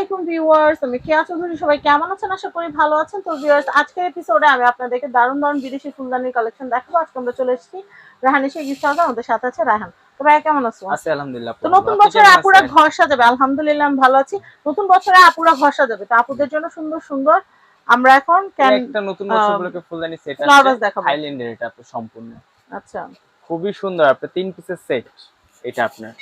আলাইকুম ভিউয়ার্স আমি কেয়া চৌধুরী সবাই কেমন আছেন? আশা করি ভালো আছেন। তো ভিউয়ার্স আজকের এপিসোডে আমি আপনাদেরকে দারুণ দারুণ বিদেশি ফুলদানির কালেকশন দেখাবো। আজকে আমরা চলে এসেছি রাহানি গিফট হাউস আমাদের সাথে আছে রায়হান। তো ভাইয়া কেমন আছো? আছি আলহামদুলিল্লাহ তো নতুন বছরে আপুরা ঘর সাজাবে। আলহামদুলিল্লাহ আমি ভালো আছি। নতুন বছরে আপুরা ঘর সাজাবে। তো আপুদের জন্য সুন্দর সুন্দর। আমরা এখন একটা নতুন ফুলদানি সেট আছে। এটা সম্পূর্ণ। আচ্ছা। খুবই সুন্দর আপনার তিন পিসের সেট এটা আপনার।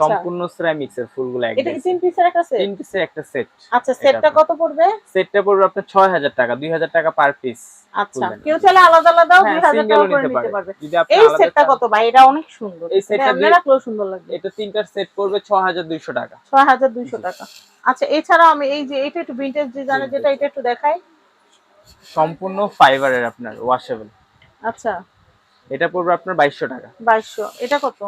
সম্পূর্ণ সিরামিক্স এর ফুলগুলো একদম এটা কি একদম তিন পিসের একটা সেট তিন পিসের একটা সেট আচ্ছা সেটটা কত পড়বে? সেটটা পড়বে আপনার 6000 টাকা 2000 টাকা পার পিস আচ্ছা কেউ চাইলে আলাদা আলাদাও হ্যাঁ, দুই হাজার single টাকা করে নিতে পারবে। পারবে। যদি আপনি এই আলাদা সেটটা কত ভাই? এটা অনেক সুন্দর। এই সেটটা দিয়ে- রাখলেও সুন্দর লাগবে। এটা তিনটার সেট পড়বে 6200 টাকা। ছয় হাজার দুইশো টাকা। আচ্ছা এছাড়াও আমি এই যে এটা একটু ভিন্টেজ ডিজাইনের যেটা এটা একটু দেখাই। সম্পূর্ণ ফাইবারের আপনার ওয়াশেবল আচ্ছা। এটা পড়বে আপনার 2200 টাকা। বাইশশো। এটা কত?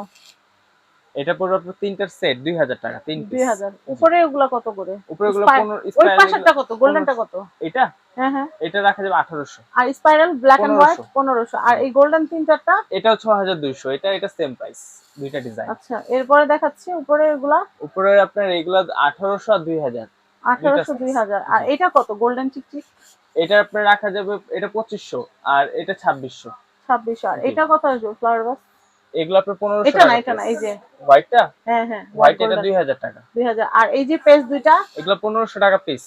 এটা পড়বে আপনার তিনটার সেট 2000 টাকা তিন দুই পিস হাজার। উপরে ওগুলা কত করে? উপরে গুলো Spy- 15 ওই পাশেরটা কত? গোল্ডেনটা কত? এটা? হ্যাঁ হ্যাঁ। এটা রাখা যাবে 1800 আর স্পাইরাল ব্ল্যাক এন্ড হোয়াইট 1500 আর এই গোল্ডেন তিন চারটা এটাও 6200 এটা এটা সেম প্রাইস দুইটা ডিজাইন আচ্ছা এরপরে দেখাচ্ছি উপরে এগুলা। উপরে আপনার এগুলা 1800 আর 2000 আঠারোশো size। দুই হাজার। আর এটা কত? গোল্ডেন চিকচিক এটা আপনার রাখা যাবে এটা 2500 আর এটা 2600 ছাব্বিশশো। আর এটা কত আসবে? ফ্লাওয়ার বাস এগুলো আপনার 1500 এটা না এটা না এই যে। হোয়াইটটা হ্যাঁ হ্যাঁ হোয়াইট এটা 2000 টাকা। দুই হাজার। আর এই যে পেজ দুইটা? এগুলো 1500 টাকা পিস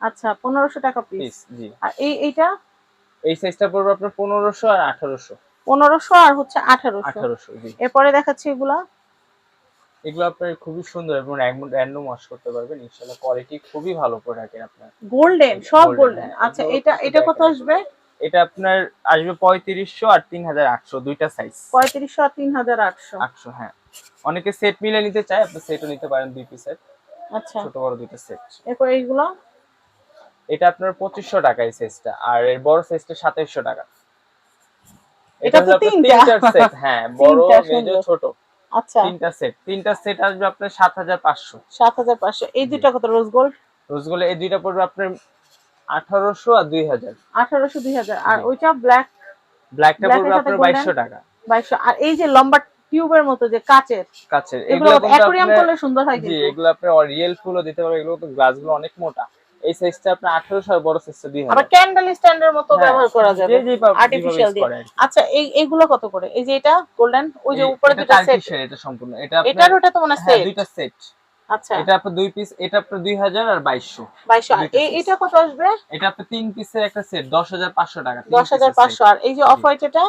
আচ্ছা পনেরোশো টাকা পিস জি। আর এই এইটা? এই সাইজটা পড়বে আপনার 1500 আর 1800 পনেরোশো আর হচ্ছে আঠারোশো। 1800 জি। এরপরে দেখাচ্ছি এগুলা। এগুলো আপনার খুবই সুন্দর এবং র্যান্ডম ওয়াশ করতে পারবেন। ইনশাআল্লাহ কোয়ালিটি খুবই ভালো প্রোডাক্টের আপনার। গোল্ডেন সব গোল্ডেন। আচ্ছা এটা এটা কত আসবে? এটা আপনার আসবে 3500 আর 3800 দুইটা সাইজ পঁয়ত্রিশশো আর তিন হাজার আটশো। 800 হ্যাঁ। অনেকে সেট মিলে নিতে চায় আপনি সেটও নিতে পারেন দুই পিস সেট আচ্ছা। ছোট বড় দুইটা সেট এরপর এইগুলো? এটা আপনার 2500 টাকা এই সাইজটা আর এর বড় সাইজটা 2700 টাকা। এটা তো তিনটা। সেট হ্যাঁ বড় তিনটা মেজো ছোট। আচ্ছা। তিনটা সেট তিনটা সেট আসবে আপনার 7500 সাত হাজার পাঁচশো। এই দুইটা কত রোজ গোল্ড রোজগুলো এই দুইটা পড়বে আপনার 1800 আর 2000 আঠারোশো দুই হাজার। আর ওইটা ব্ল্যাক ব্ল্যাকটা পড়বে আপনার? 2200 টাকা। বাইশশো। আর এই যে লম্বা টিউবের মতো যে কাচের কাছে এগুলো এগুলো আপনার করলে সুন্দর হয় জি এগুলো আপনার রিয়েল ফুলও দিতে পারবে। এগুলো তো গ্লাসগুলো অনেক মোটা। এই সাইজটা আপনার 1800 আর বড় সাইজটা 2000 আবার ক্যান্ডেল স্ট্যান্ডের মতো হ্যাঁ, ব্যবহার করা যাবে। যে যেভাবে- আর্টিফিশিয়াল দিয়ে। আচ্ছা এই এইগুলো কত করে? এই যে এটা গোল্ডেন ওই যে উপরে দুটো সেট এটা সম্পূর্ণ। এটা এটার ওটা তো মনে সেট দুইটা সেট আচ্ছা। এটা আপনার দুই পিস এটা আপনার 2000 আর 2200 বাইশশো। আর দুইটা এই piece। এটা কত আসবে? এটা আপনার তিন পিসের একটা সেট 10500 টাকা দশ হাজার পাঁচশো। আর এই যে অফ হোয়াইট এটা?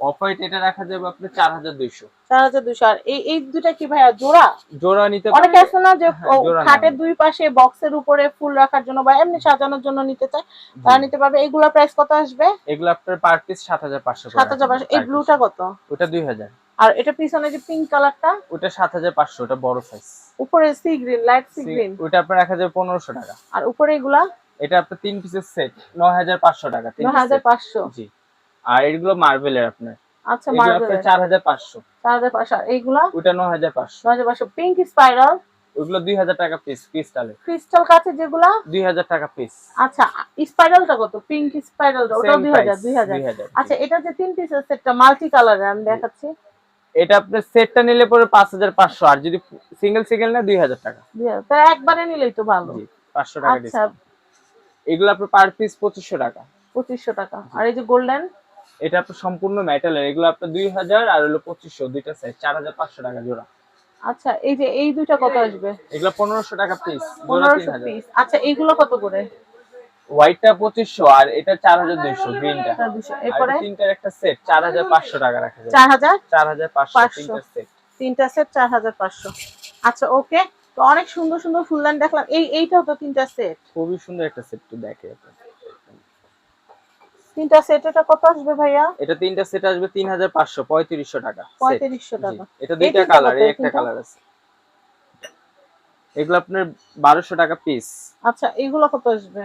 অফ হোয়াইট এটা রাখা যাবে আপনার 4200 চার হাজার দুশো আর এই এই দুটা কি ভাইয়া জোড়া? জোড়া নিতে অনেকে আছে না যে হ্যাঁ, খাটের দুই পাশে বক্সের উপরে ফুল রাখার জন্য বা এমনি সাজানোর জন্য নিতে চায় তারা নিতে পারবে। এগুলোর প্রাইস কত আসবে? এগুলো আপনার পার পিস 7500 করে সাত হাজার রাখা পাঁচশো। যাবে, এই per ব্লুটা। কত? ওটা 2000 আর এটা পিছনে যে পিঙ্ক কালারটা ওটা 7500 ওটা বড় সাইজ উপরে sea green light sea green ওটা আপনার রাখা যাবে 1500 টাকা। আর উপরে এগুলা? এটা আপনার তিন পিসের সেট 9500 টাকা তিন নয় piece হাজার set। পাঁচশো? জি। আর এগুলো মার্বেলের আপনার। আচ্ছা মার্বেল আপনার 4500 চার হাজার পাঁচশো। আর এইগুলা? ওটা 9500 নয় হাজার পাঁচশো। পিঙ্ক স্পাইরাল ওগুলো 2000 টাকা পিস ক্রিস্টালে ক্রিস্টাল কাছে যেগুলা? 2000 টাকা পিস আচ্ছা স্পাইরালটা কত? পিঙ্ক স্পাইরালটা দুই হাজার 2000 আচ্ছা এটা যে তিন পিসের সেটটা মাল্টি কালারের আমি দেখাচ্ছি। এটা আপনার সেটটা নিলে পরে 5500 আর যদি সিঙ্গেল সিঙ্গেল না 2000 টাকা। দুই হাজার। তা একবারে নিলেই তো ভালো। 500 টাকা আচ্ছা। এগুলো আপনার পার পিস 2500 টাকা। পঁচিশশো টাকা। আর এই যে গোল্ডেন? এটা আপনার সম্পূর্ণ মেটালের এগুলো আপনার 2000 আর হলো 2500 দুইটা সেট 4500 টাকা জোড়া। আচ্ছা এই যে এই দুইটা কত আসবে? এগুলো 1500 টাকা পিস জোড়া পনেরোশো পিস আচ্ছা এইগুলো কত করে? হোয়াইটটা 2500 আর এটা 4200 গ্রিনটা চার দুশো। আর এরপরে? তিনটার একটা সেট 4500 টাকা রাখা যাবে। চার হাজার 4500 পাঁচশো। তিনটার সেট তিনটা সেট চার হাজার পাঁচশো। আচ্ছা ওকে তো অনেক সুন্দর সুন্দর ফুলদান দেখলাম। এই এইটাও তো তিনটা সেট খুবই সুন্দর একটা সেট তো দেখে তিনটা সেট এটা কত আসবে ভাইয়া? এটা তিনটা সেট আসবে 3500 3500 টাকা set। পঁয়ত্রিশশো জি, টাকা। এটা দুইটা কালার এই একটা কালার আছে। এগুলো আপনার 1200 টাকা পিস আচ্ছা এইগুলো কত আসবে?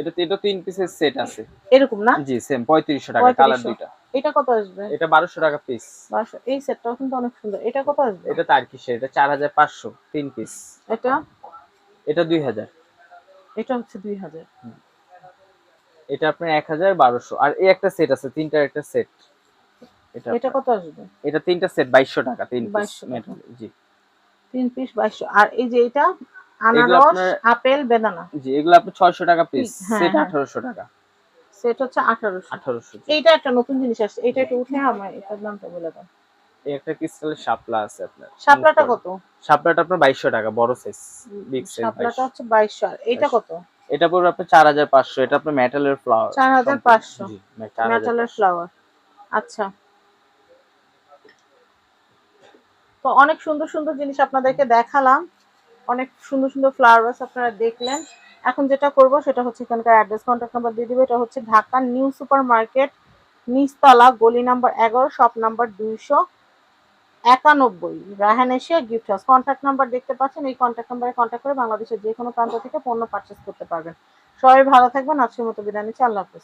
এটা এটা তিন পিসের সেট আছে। এরকম না? জি সেম 3500 টাকা কালার 3500 দুইটা। এটা কত আসবে? এটা 1200 টাকা পিস বারোশো। এই সেটটাও কিন্তু অনেক সুন্দর। এটা কত আসবে? এটা তার কিসের এটা 4500 তিন পিস এটা? এটা 2000 এটা হচ্ছে দুই হাজার। এটা আপনার 101200 আর এই একটা সেট আছে তিনটার একটা সেট এটা এটা কত আসবে? এটা তিনটা সেট 2200 টাকা তিন পিস জি। তিন পিস বাইশশো। আর এই যে এটা আনারস আপেল বেদানা। জি এগুলো আপনার ছয়শো টাকা পিস হ্যাঁ, সেটা হ্যাঁ। টাকা। সেট হচ্ছে আঠারোশো। আঠারোশো। এইটা একটা নতুন জিনিস আসছে। এটা একটু উঠে আমার এটার নামটা বলে দাও। একটা ক্রিস্টালের শাপলা আছে আপনার। শাপলাটা কত? শাপলাটা আপনার বাইশশো টাকা বড় সাইজ বিগ সাইজ শাপলাটা হচ্ছে বাইশশো। আর এটা কত? এটা পড়বে আপনার চার হাজার পাঁচশো। এটা আপনার মেটালের ফ্লাওয়ার 4,500 জি চার হাজার মেটালের ফ্লাওয়ার আচ্ছা। তো অনেক সুন্দর সুন্দর জিনিস আপনাদেরকে দেখালাম। অনেক সুন্দর সুন্দর ফ্লাওয়ার্স আপনারা দেখলেন। এখন যেটা করব সেটা হচ্ছে এখানকার অ্যাড্রেস কন্ট্যাক্ট নাম্বার দিয়ে দিবে। এটা হচ্ছে ঢাকা নিউ সুপার মার্কেট নিচতলা, গলি নাম্বার এগারো শপ নাম্বার দুইশো একানব্বই। Rahan Asia gift house contact number দেখতে পাচ্ছেন, এই কন্ট্যাক্ট নাম্বারে কন্ট্যাক্ট করে বাংলাদেশের যে কোনো প্রান্ত থেকে পণ্য পারচেস করতে পারবেন। সবাই ভালো থাকবেন, আজকের মতো বিদায় নিচ্ছি। আল্লাহ হাফিজ।